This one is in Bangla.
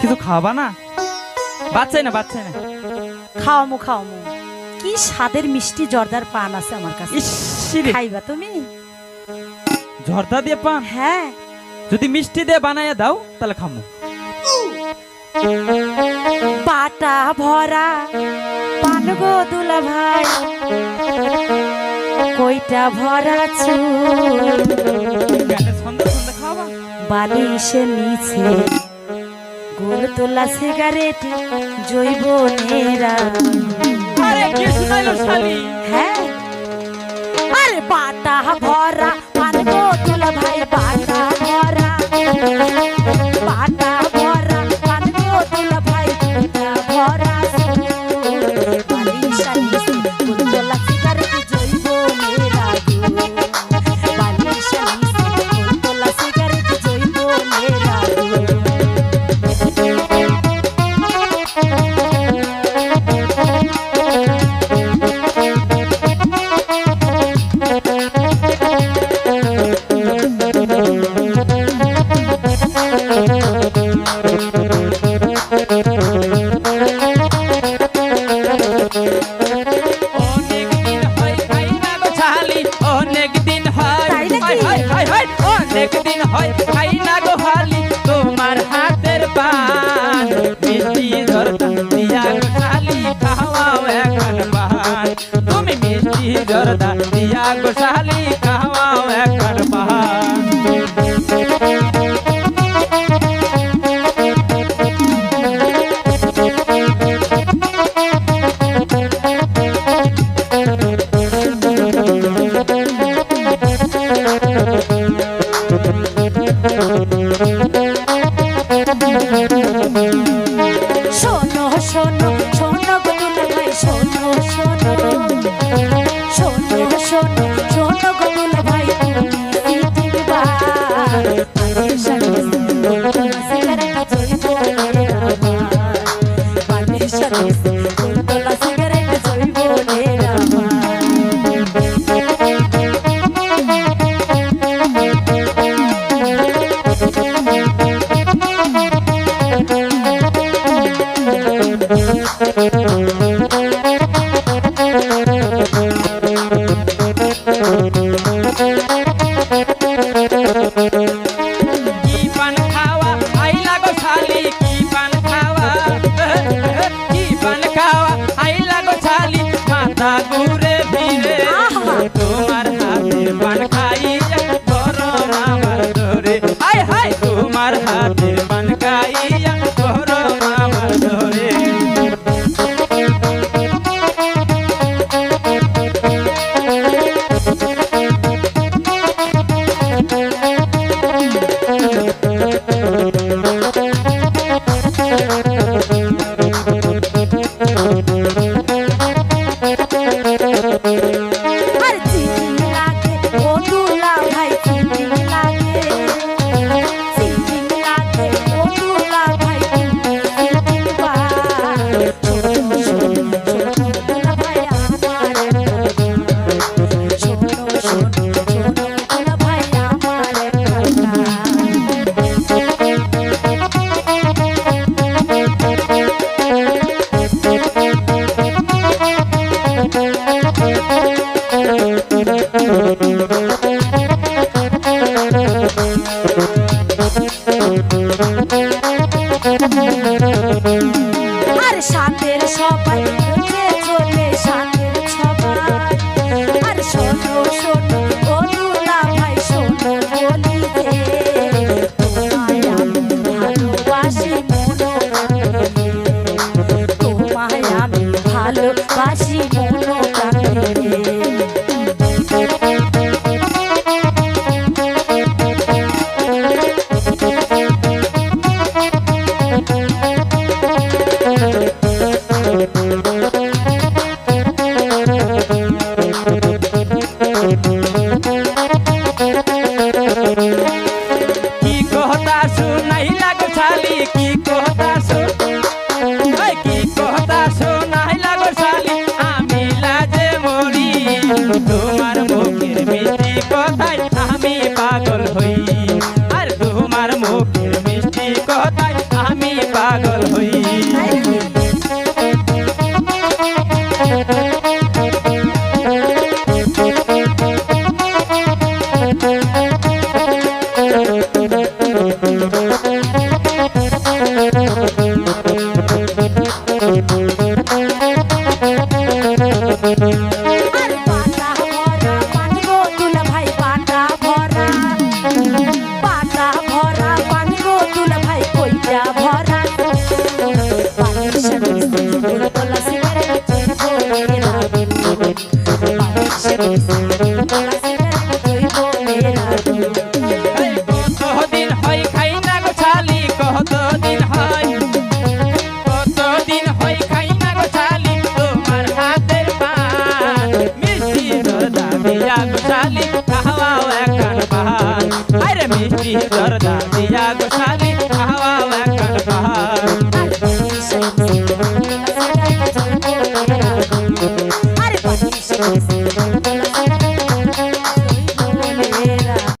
কিছু খাওয়াবা না? বাচ্চাই না বাচ্চাই না। খাওয়ামু খাওয়ামু কি স্বাদের মিষ্টি জর্দার পান আছে আমার কাছে। খাইবা তুমি? ঝর্দা দিয়ে পান? হ্যাঁ। যদি মিষ্টি দিয়ে বানাইয়া দাও তাহলে খামু। পাটা ভরা পান গো দুলা ভাই। কইটা ভরা চুল। বালিশে নিচে গোল তোলা সিগারেট জৈব নেরা। আরে হ্যাঁ। আরে পাটা ভরা হয় খাই না গো শালি তোমার হাতের পান মিষ্টি ঝর্দা oculto la হাতের আর সাথের সবাই বলা সিগারেট দইব মেরা দুধ এই কতদিন হয়? খাই